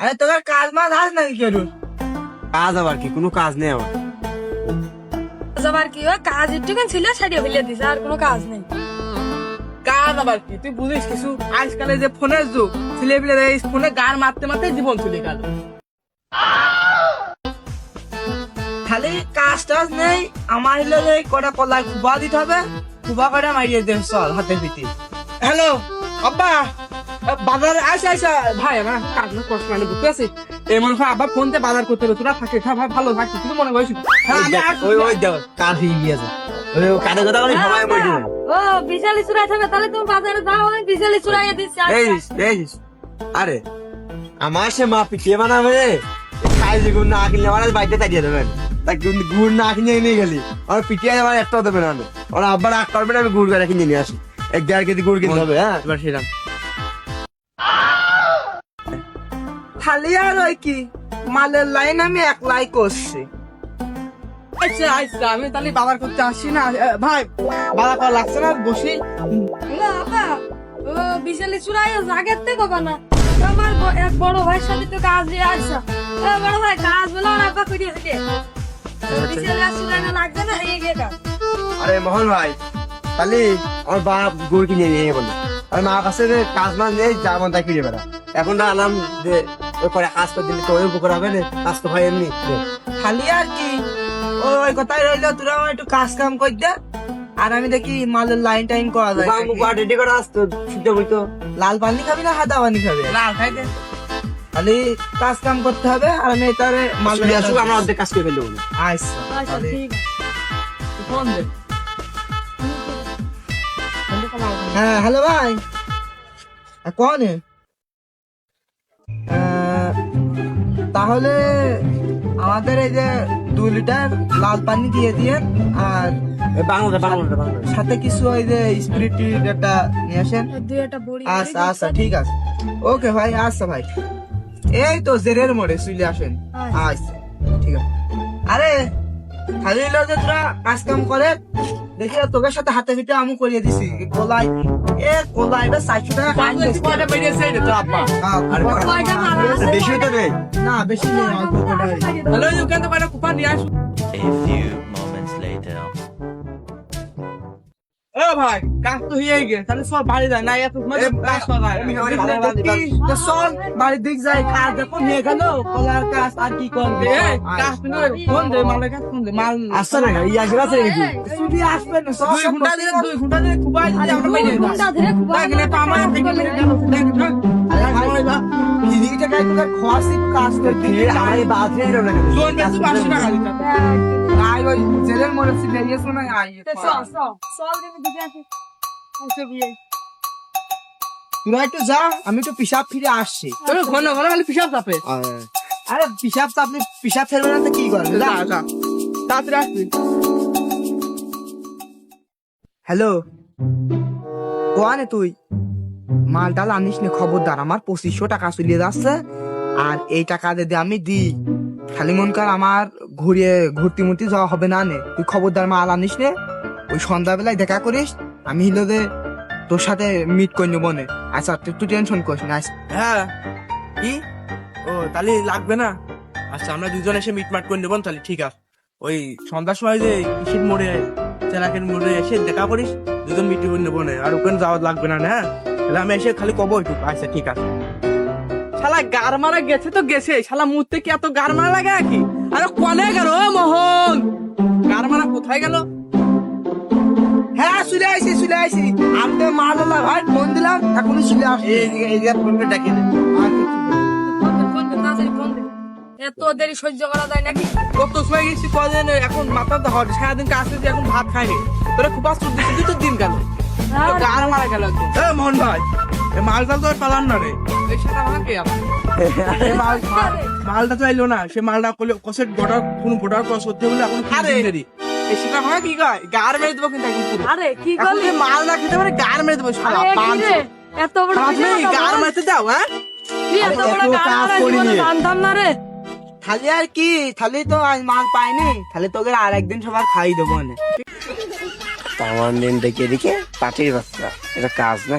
আরে তোর কাজ মাছ হাস নাকি কেউ কাজ আবার কি? কোনো কাজ নেই আমার আবার কি কাজ একটুখানি ছিল ছাড়িয়ে ফেলে দিছে আর কোনো কাজ নেই। কাজ আবার কি? তুই বুঝিস কিছু? আজকালে যে ফোনের যুগ ছেলে পিলে এই ফোনে গান মারতে মারতে জীবন চলে গেল। খালি কাজ টাজ নেই আমার হলে যে কটা কলাই খুবা দিতে হবে খুবা করে মারিয়ে দে চল হাতে পিটি হ্যালো আব্বা। বাজারে আসে আসে ভাই আমার কাজ না কষ্ট মানে বুঝতে এই মনে হয় আবার ফোনতে বাজার করতে হবে তোরা থাকে খা ভাই ভালো তুই মনে করিস। হ্যাঁ। ওই ওই দেখ কাজ হয়ে গিয়েছে। ওই কাজের কথা বলি ও বিশালি চুরাই থাকবে তাহলে তুমি বাজারে যাও আমি বিশালি চুরাইয়ে দিচ্ছি এই এই আরে আমার সে মা বানাবে। খাইছি গুড় না কিনলে আমার তাড়িয়ে দেবেন। তা গুড়- না কিনে নিয়ে গেলি। আমার পিটিয়ে আমার একটাও দেবে না। ওরা আব্বার রাগ করবে না আমি গুড় করে কিনে নিয়ে আসি। এক দেড় কেজি গুড় কিনতে হবে হ্যাঁ? এবার সেরাম খালি আর ওই কি? মালের লাইন আমি এক লাই করছি। আচ্ছা আচ্ছা আমি তাহলে বাবার করতে আসি না। ভাই বাবা করা লাগছে না বসি। না, ও বিশালি জাগের থেকে না। আমার এক বড় ভাইয়ের সাথে তো কাজ দিয়ে আসছে বড় ভাই কাজ বলে বিশালি আর না এই মোহন ভাই তাহলে আমার বাপ গুড় কিনে নিয়ে বলল আর মা কাছে যে কাজ মাছ নেই যা মন তাই কিনে বেড়া এখন আলাম যে ওই করে কাজ করে দিলে তো ওই উপকার হবে না কাজ তো হয় এমনি। খালি আর কি ওই কথাই রইল তোরা আমার একটু কাজ কাম কর দে আর আমি দেখি মালের লাইন টাইন করা যায় রেডি করে আসতো শুনতে বলতো লাল পানি খাবি না সাদা পানি খাবি? লাল খাই দে। খালি কাজ কাম করতে হবে আর আমি তারে মাল আসুক আমরা অর্ধেক কাজ করে ফেলব। আচ্ছা আচ্ছা ঠিক ফোন দে। হ্যাঁ হ্যালো ভাই। কন? তাহলে আমাদের এই যে দুই লিটার লাল পানি দিয়ে দিয়ে আর বাংলাদেশ বাংলাদেশ বাংলাদেশ। সাথে কিছু ওই যে স্পিরিট একটা নিয়ে আসেন। আচ্ছা আচ্ছা ঠিক আছে। ওকে ভাই আচ্ছা ভাই। এই তো জেরের মোড়ে চলে আসেন। আচ্ছা। ঠিক আছে। আরে খালি যে তোরা কাজ কাম করে দেখি তোকে সাথে হাতে ফিতে আমি করিয়ে দিছি। কলাই এ কলাই এটা চারশো টাকা কাজ হ্যাঁ, আর কয়টা মারা আছে? বেশি তো রে না বেশি নেই অল্প কটাই হ্যালো দোকান তো কয়টা কুপন নিয়ে আসো A few moments later. ভাই কাজ তো হয়ে গেছে। তাহলে সব বাড়ি যায় না এত কাজ করা চল বাড়ির দিক যাই কাজ দেখো নিয়ে গেল? কলার কাজ আর কি করবে কাজ ফোন দে মালের কাজ ফোন দে মাল আসছে না এই আসবে আছে নাকি চুরি আসবে। না সব ঘণ্টা দিলে দুই ঘণ্টা দিলে খুবাই আমরা লাগলে তো আমার টাকায় তোকে খোয়াসি কাজ করতে আমার বাথরুমে এরকম না বেশি 500 টাকা দিতে আই ওই জেলের মোড়ে সিলে ইয়েছো না আই চল চল চল কিন্তু দিকে আসি এসে বিয়ে। তোরা একটু যা আমি একটু পিসাব ফিরে আসছি। তোর ঘন ঘন খালি পিসাব চাপে। আরে পিসাব চাপলে পিসাব ফেলবে না তো কি করবে যা। যা তাড়াতাড়ি আসবি হ্যালো। কোয়ানে তুই? মালটাল আনিস নে খবরদার, আমার পঁচিশশো টাকা চলিয়ে যাচ্ছে, আর এই টাকা যদি আমি দিই খালি মন কর আমার ঘুরিয়ে ঘুরতি মুরতি যাওয়া হবে না নে। তুই খবরদার মাল আনিস নে, ওই সন্ধ্যাবেলায় দেখা করিস, আমি হলো যে তোর সাথে মিট করে নেব নে। আচ্ছা তুই টেনশন করিস না হ্যাঁ। কি? ও, তাহলে লাগবে না? আচ্ছা আমরা দুজন এসে মিট মাট করে নেব তাহলে, ঠিক আছে। ওই সন্ধ্যার সময় যে কৃষির মোড়ে চেনাকের মোড়ে এসে দেখা করিস, দুজন মিট করে নেব না, আর ওখানে যাওয়া লাগবে না হ্যাঁ? তাহলে আমি এসে খালি কবো একটু আচ্ছা ঠিক আছে। শালা গার মারা গেছে তো গেছে। শালা মুহূর্তে কি এত গার মারা লাগে নাকি? আরে কনে গেল ও মোহন? গার মারা কোথায় গেল? হ্যাঁ চলে আইসি চলে আইসি আমি তো মাল ভাই ফোন দিলাম এখনই চলে আসছি। এই এই ফোনটা ডাকে দে ফোন ফোন দে। এত দেরি সহ্য করা যায় নাকি? কত সময় গেছি কদিন এখন মাথা তো হট। সারাদিন কাজ করছি এখন ভাত খাইনি। তোরা খুব তো দিন গেল। মারা গেল এ মোহন ভাই এ মালটা তো আর পালাম না রে। মালটা তো এলো না সে মালটা করলে কসেট বর্ডার কোন ক্রস করতে হলে এখন আরে সেটা ভাঙা কি কয়? গার মেরে দেবো কিন্তু আরে কি করলি মাল না খেতে পারে গার মেরে দেবো শালা পাঁচ এত বড় গার মারতে দাও হ্যাঁ? এত বড় এত মারা জানতাম না রে। থালি আর কি? থালি তো আজ মাল পাইনি তাহলে তোকে আর একদিন সবার খাই দেবো না আমার দিন দেখে দেখে পাটির বাচ্চা এটা কাজ না।